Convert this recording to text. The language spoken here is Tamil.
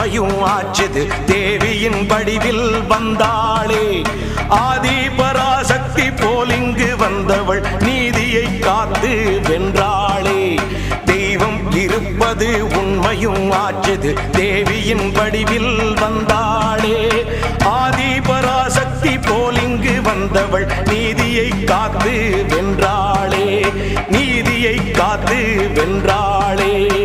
உண்மையும் ஆச்சது. தேவியின் படிவில் வந்தாளே. ஆதி பராசக்தி போலிங்கு வந்தவள் நீதியை காத்து வென்றாளே. தெய்வம் இருப்பது உண்மையும் ஆச்சது. தேவியின் படிவில் வந்தாளே. ஆதி பராசக்தி போலிங்கு வந்தவள் நீதியை காத்து வென்றாளே. நீதியை காத்து வென்றாளே.